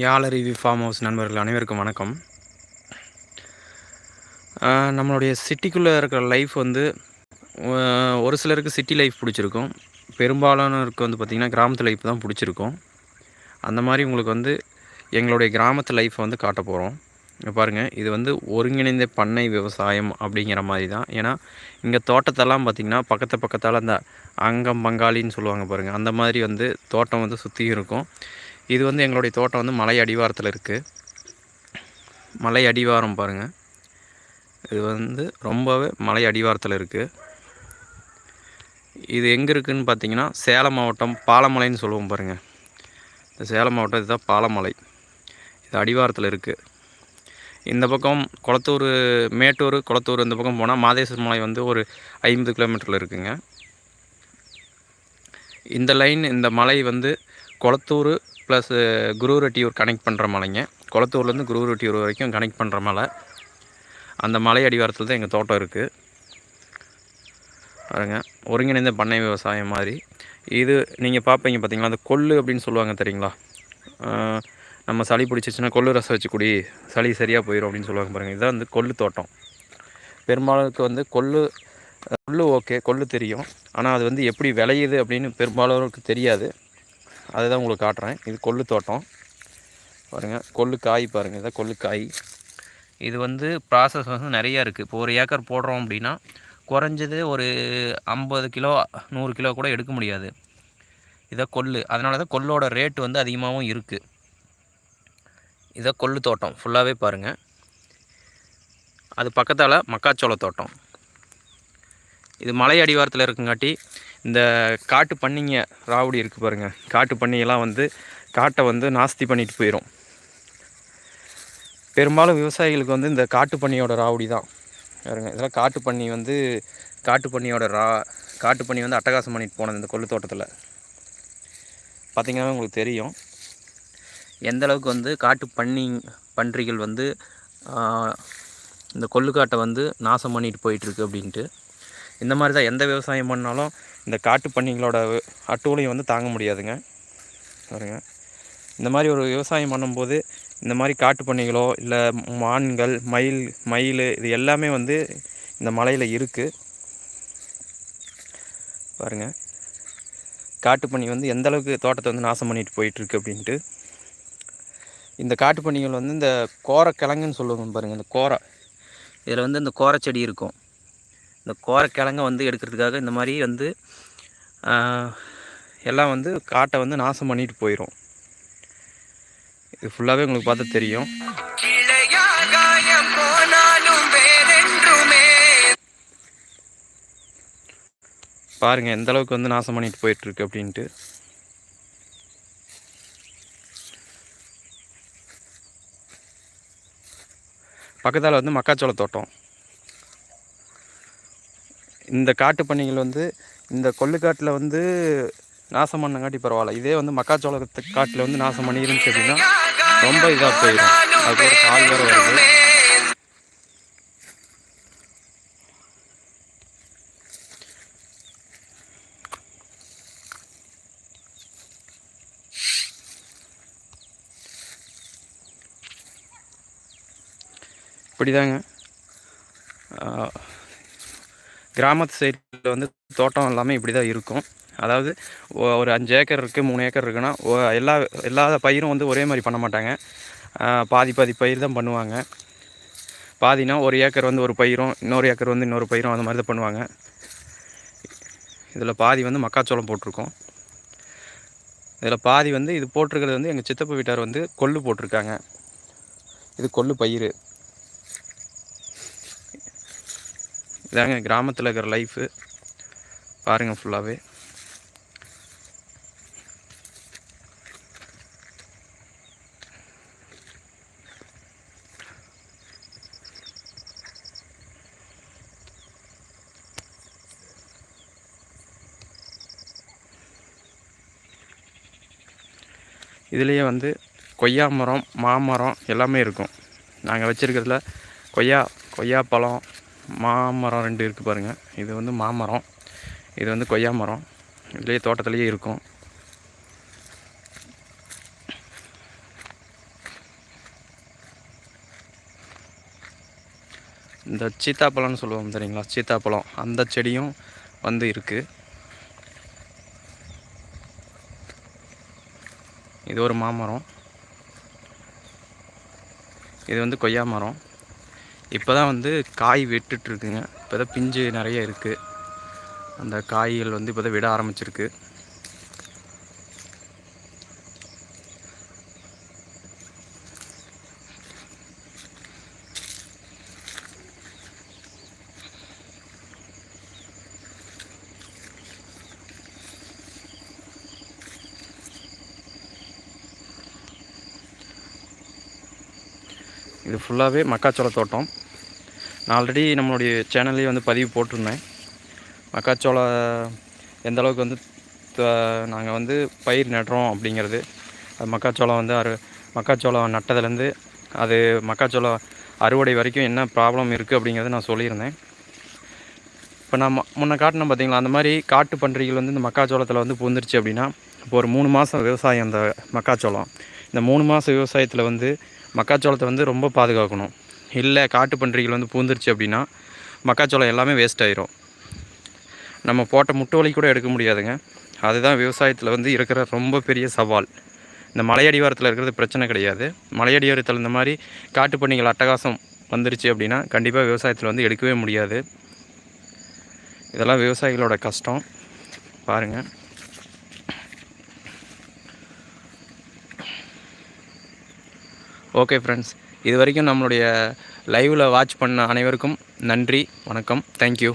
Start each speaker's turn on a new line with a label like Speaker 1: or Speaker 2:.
Speaker 1: யாழருவி farm house நண்பர்கள் அனைவருக்கும் வணக்கம். நம்மளுடைய சிட்டிக்குள்ளே இருக்கிற லைஃப் வந்து ஒரு சிலருக்கு சிட்டி லைஃப் பிடிச்சிருக்கும். பெரும்பாலானவருக்கு வந்து பார்த்திங்கன்னா கிராமத்து லைஃப் தான் பிடிச்சிருக்கும். அந்த மாதிரி உங்களுக்கு வந்து எங்களுடைய கிராமத்து லைஃப்பை வந்து காட்ட போகிறோம் பாருங்கள் இது வந்து ஒருங்கிணைந்த பண்ணை விவசாயம் அப்படிங்கிற மாதிரி தான். ஏன்னா இங்கே தோட்டத்தெல்லாம் பார்த்திங்கன்னா பக்கத்து பக்கத்தால் அந்த அங்கம் பங்காளின்னு சொல்லுவாங்க பாருங்கள் அந்த மாதிரி வந்து தோட்டம் வந்து சுற்றியும் இருக்கும். இது வந்து எங்களுடைய தோட்டம் வந்து மலை அடிவாரத்தில் இருக்குது மலை அடிவாரம் பாருங்கள் இது வந்து ரொம்பவே மலை அடிவாரத்தில் இருக்குது இது எங்கே இருக்குதுன்னு பார்த்தீங்கன்னா சேலம் மாவட்டம் பாலமலைன்னு சொல்லுவோம் பாருங்கள் இந்த சேலம் மாவட்டம் இதுதான் பாலமலை. இது அடிவாரத்தில் இருக்குது இந்த பக்கம் குளத்தூர் மேட்டூர் குளத்தூர் இந்த பக்கம் போனால் மாதேஸ்வர் மலை வந்து ஒரு ஐம்பது கிலோமீட்டரில் இருக்குங்க. இந்த லைன் இந்த மலை வந்து குளத்தூர் ப்ளஸ் குருரெட்டியூர் கனெக்ட் பண்ணுற மலைங்க. குளத்தூர்லேருந்து குருரெட்டியூர் வரைக்கும் கனெக்ட் பண்ணுற மலை. அந்த மலை அடிவாரத்தில் தான் எங்கள் தோட்டம் இருக்குது பாருங்க ஒருங்கிணைந்த பண்ணை விவசாயம் மாதிரி. இது நீங்கள் பார்ப்பீங்க பார்த்தீங்களா அந்த கொள்ளு அப்படின்னு சொல்லுவாங்க தெரியுங்களா? நம்ம சளி பிடிச்சிச்சின்னா கொள்ளு ரசம் வச்சு குடி சளி சரியாக போயிடும் அப்படின்னு சொல்லுவாங்க பாருங்கள் இதுதான் வந்து கொள்ளு தோட்டம். பெரும்பாலுக்கு வந்து கொள்ளு கொள்ளு ஓகே கொள்ளு தெரியும். ஆனால் அது வந்து எப்படி விளையுது அப்படின்னு பெரும்பாலோருக்கு தெரியாது. அதை தான் உங்களுக்கு காட்டுறேன். இது கொள்ளு தோட்டம். பாருங்கள் கொள்ளு காய் பாருங்கள் இதான் கொள்ளு காய். இது வந்து ப்ராசஸ் வந்து நிறையா இருக்குது இப்போ ஒரு ஏக்கர் போடுறோம் அப்படின்னா குறைஞ்சது ஒரு ஐம்பது கிலோ நூறு கிலோ கூட எடுக்க முடியாது. இதை கொள்ளு. அதனால தான் கொள்ளோட ரேட்டு வந்து அதிகமாகவும் இருக்குது இதை கொள்ளு தோட்டம். ஃபுல்லாகவே பாருங்கள் அது பக்கத்தால் மக்காச்சோள தோட்டம். இது மலை அடிவாரத்தில் இருக்குங்காட்டி இந்த காட்டு பண்ணிங்க ராவடி இருக்குது பாருங்கள் காட்டு பண்ணியெல்லாம் வந்து காட்டை வந்து நாஸ்தி பண்ணிட்டு போயிடும் பெரும்பாலும் விவசாயிகளுக்கு வந்து இந்த காட்டு பண்ணியோட ராவடி தான். பாருங்க இதெல்லாம் காட்டு பண்ணி வந்து காட்டு பண்ணியோட ரா காட்டு பண்ணி வந்து அட்டகாசம் பண்ணிட்டு போனது இந்த கொள்ளு தோட்டத்தில். பார்த்திங்கன்னா உங்களுக்கு தெரியும். எந்த அளவுக்கு வந்து காட்டு பண்ணி பன்றிகள் வந்து இந்த கொள்ளுக்காட்டை வந்து நாசம் பண்ணிட்டு போயிட்டுருக்கு அப்படின்ட்டு. இந்த மாதிரி தான் எந்த விவசாயம் பண்ணாலும் இந்த காட்டு பண்ணிகளோட அட்டூழியம் வந்து தாங்க முடியாதுங்க. பாருங்க. இந்த மாதிரி ஒரு விவசாயம் பண்ணும்போது இந்த மாதிரி காட்டு பண்ணிகளோ இல்லை மான்கள் மயில் மயில் இது எல்லாமே வந்து இந்த மலையில் இருக்குது பாருங்கள் காட்டுப்பண்ணி வந்து எந்த அளவுக்கு தோட்டத்தை வந்து நாசம் பண்ணிட்டு போயிட்டுருக்கு அப்படின்ட்டு. இந்த காட்டுப்பண்ணிகள் வந்து இந்த கோரக்கிழங்குன்னு சொல்லுவாங்க பாருங்கள் இந்த கோரை. இதில் வந்து இந்த கோரச்செடி இருக்கும். இந்த கோரக்கிழங்க வந்து எடுக்கிறதுக்காக இந்த மாதிரி வந்து எல்லாம் வந்து காட்டை வந்து நாசம் பண்ணிட்டு போயிடும் இது ஃபுல்லாகவே உங்களுக்கு பார்த்தா தெரியும். பாருங்கள் எந்த அளவுக்கு வந்து நாசம் பண்ணிட்டு போயிட்டுருக்கு அப்படின்ட்டு. பக்கத்தால் வந்து மக்காச்சோள தோட்டம் இந்த காட்டு பண்ணிகள் வந்து இந்த கொள்ளுக்காட்டில் வந்து நாசம் பண்ணங்காட்டி பரவாயில்ல. இதே வந்து மக்காச்சோளத்து காட்டில் வந்து நாசம் பண்ணிருந்துச்சு அப்படின்னா ரொம்ப இதாக போயிடும் அது ஒரு கால் வேறு வருது. இப்படிதாங்க. கிராமத்து சைடில் வந்து தோட்டம் எல்லாமே இப்படி தான் இருக்கும். அதாவது ஒரு அஞ்சு ஏக்கர் இருக்குது மூணு ஏக்கர் இருக்குன்னா எல்லா எல்லா பயிரும் வந்து ஒரே மாதிரி பண்ண மாட்டாங்க. பாதி பாதி பயிர் தான் பண்ணுவாங்க. பாதினா ஒரு ஏக்கர் வந்து ஒரு பயிரும் இன்னொரு ஏக்கர் வந்து இன்னொரு பயிரும் அந்த மாதிரி தான் பண்ணுவாங்க. இதில் பாதி வந்து மக்காச்சோளம் போட்டிருக்கோம். இதில் பாதி வந்து இது போட்டிருக்கிறது வந்து எங்கள் சித்தப்பா வீட்டார் வந்து கொள்ளு போட்டிருக்காங்க. இது கொள்ளு பயிர் இதாங்க கிராமத்தில் இருக்கிற லைஃபு பாருங்கள் ஃபுல்லாகவே இதுலேயே வந்து கொய்யா மரம் மாமரம் எல்லாமே இருக்கும். நாங்கள் வச்சுருக்கிறதுல கொய்யா கொய்யா பழம் மாமரம் ரெண்டு இருக்குது பாருங்கள் இது வந்து மாமரம். இது வந்து கொய்யா மரம். இதுலேயே தோட்டத்துலேயே இருக்கும். இந்த சீத்தாப்பழம்னு சொல்லுவோம் சரிங்களா சீத்தாப்பழம். அந்த செடியும் வந்து இருக்குது இது ஒரு மாமரம். இது வந்து கொய்யா மரம். இப்போ தான் வந்து காய் விட்டுட்ருக்குங்க இப்போ தான் பிஞ்சு நிறைய இருக்குது அந்த காய்கள் வந்து இப்போ தான் விட ஆரம்பிச்சிருக்கு. இது ஃபுல்லாகவே மக்காச்சோள தோட்டம் நான் ஆல்ரெடி நம்மளுடைய சேனல்லேயே வந்து பதிவு போட்டிருந்தேன். மக்காச்சோளம் எந்த அளவுக்கு வந்து நாங்கள் வந்து பயிர் நடுறோம் அப்படிங்கிறது. அது மக்காச்சோளம் வந்து அறு மக்காச்சோளம் நட்டதுலேருந்து அது மக்காச்சோளம் அறுவடை வரைக்கும் என்ன ப்ராப்ளம் இருக்குது அப்படிங்கிறத நான் சொல்லியிருந்தேன். இப்போ நான் முன்ன காட்டினேன் பார்த்தீங்களா அந்த மாதிரி காட்டு பன்றிகள் வந்து இந்த மக்காச்சோளத்தில் வந்து பூந்துருச்சு அப்படின்னா இப்போ ஒரு மூணு மாதம் விவசாயம் அந்த மக்காச்சோளம். இந்த மூணு மாதம் விவசாயத்தில் வந்து மக்காச்சோளத்தை வந்து ரொம்ப பாதுகாக்கணும். இல்லை காட்டு பன்றிகள் வந்து பூந்துருச்சு அப்படின்னா மக்காச்சோளம் எல்லாமே வேஸ்ட் ஆயிரும். நம்ம போட்ட முட்டு வலி கூட எடுக்க முடியாதுங்க. அதுதான் விவசாயத்தில் வந்து இருக்கிற ரொம்ப பெரிய சவால். இந்த மலையடிவாரத்தில் இருக்கிறது பிரச்சனை கிடையாது. மலையடிவாரத்தில் இந்த மாதிரி காட்டு பன்றிகள் அட்டகாசம் வந்துருச்சு அப்படின்னா கண்டிப்பாக விவசாயத்தில் வந்து எடுக்கவே முடியாது. இதெல்லாம் விவசாயிகளோட கஷ்டம். பாருங்கள் ஓகே ஃப்ரெண்ட்ஸ் இது வரைக்கும் நம்மளுடைய லைவில் வாட்ச் பண்ண அனைவருக்கும் நன்றி வணக்கம் தேங்க்யூ